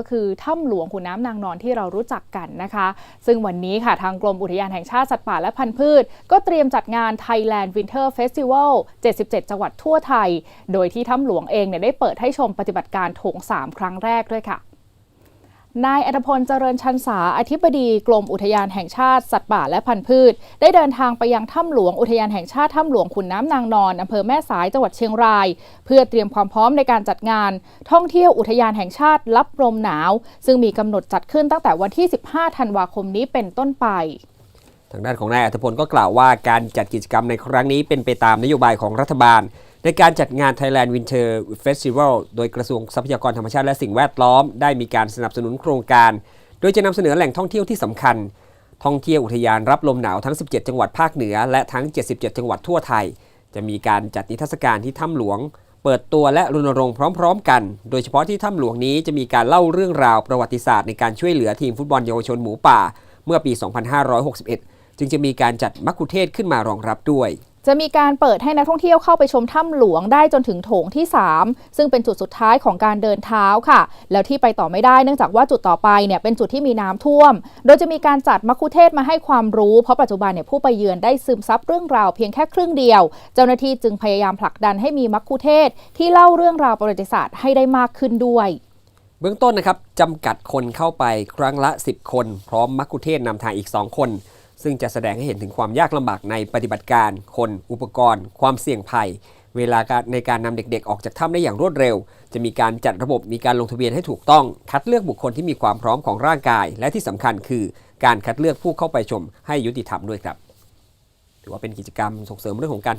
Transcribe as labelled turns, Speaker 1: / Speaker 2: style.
Speaker 1: ก็คือถ้ำหลวงขุนน้ำนางนอนที่เรารู้จักกันนะคะ ซึ่งวันนี้ค่ะทางกรมอุทยานแห่งชาติสัตว์ป่าและพันธุ์พืช ก็เตรียมจัดงาน Thailand Winter Festival 77 จังหวัดทั่วไทย โดยที่ถ้ำหลวงเองเนี่ยได้เปิดให้ชมปฏิบัติการโถง 3 ครั้งแรกด้วยค่ะ นายอัธพลเจริญชันษาอธิบดีกรมอุทยานแห่งชาติสัตว์ป่าและพันธุ์พืช ได้เดินทางไปยังถ้ำหลวงอุทยานแห่งชาติถ้ำหลวงขุนน้ำนางนอนอำเภอแม่สายจังหวัดเชียงราย เพื่อเตรียมความพร้อมในการจัดงาน ท่องเที่ยวอุทยานแห่งชาติรับลมหนาว ซึ่งมีกำหนดจัดขึ้นตั้งแต่วันที่ 15 ธันวาคมนี้เป็นต้นไป
Speaker 2: ทางด้านของนายอัธพลก็กล่าวว่าการจัดกิจกรรมในครั้งนี้เป็นไปตามนโยบายของรัฐบาล ในการจัดงาน Thailand Winter Festival โดยกระทรวงทรัพยากรธรรมชาติและสิ่งแวดล้อม ได้มีการสนับสนุนโครงการ โดยจะนำเสนอแหล่งท่องเที่ยวที่สำคัญ ท่องเที่ยวอุทยานรับลมหนาวทั้ง 17 จังหวัดภาคเหนือ และทั้ง 77 จังหวัดทั่วไทย จะมีการจัดนิทรรศการที่ถ้ำหลวง เปิดตัวและรณรงค์พร้อม ๆ กัน โดยเฉพาะที่ถ้ำหลวงนี้จะมีการเล่าเรื่องราวประวัติศาสตร์ในการช่วยเหลือทีมฟุตบอลเยาวชนหมูป่า เมื่อปี 2561 จึงจะมีการจัดมักคุเทศขึ้นมารองรับด้วย
Speaker 1: จะมีการเปิดให้นักท่องเที่ยวเข้าไปชมถ้ำหลวงได้จนถึงโถงที่ 3 ซึ่งเป็นจุดสุดท้ายของการเดินเท้าค่ะ แล้วที่ไปต่อไม่ได้เนื่องจากว่าจุดต่อไปเนี่ยเป็นจุดที่มีน้ำท่วม โดยจะมีการจัดมัคคุเทศมาให้ความรู้ เพราะปัจจุบันเนี่ยผู้ไปเยือนได้ซึมซับเรื่องราวเพียงแค่ครึ่งเดียว เจ้าหน้าที่จึงพยายามผลักดันให้มีมัคคุเทศที่เล่าเรื่องราวประวัติศาสตร์ให้ได้มากขึ้นด้วย
Speaker 2: เบื้องต้นนะครับจำกัดคนเข้าไปครั้งละ 10 คน พร้อมมักคุเทศนำทางอีก 2 คน ซึ่งจะแสดงให้เห็นถึงความยากลำบากในปฏิบัติการ คน อุปกรณ์ ความเสี่ยงภัย เวลาในการนำเด็กๆ ออกจากถ้ำได้อย่างรวดเร็ว จะมีการจัดระบบมีการลงทะเบียนให้ถูกต้อง คัดเลือกบุคคลที่มีความพร้อมของร่างกาย และที่สำคัญคือ การคัดเลือกผู้เข้าไปชมให้ยุติธรรมด้วยครับ ถือว่าเป็นกิจกรรมส่งเสริมเรื่องของการ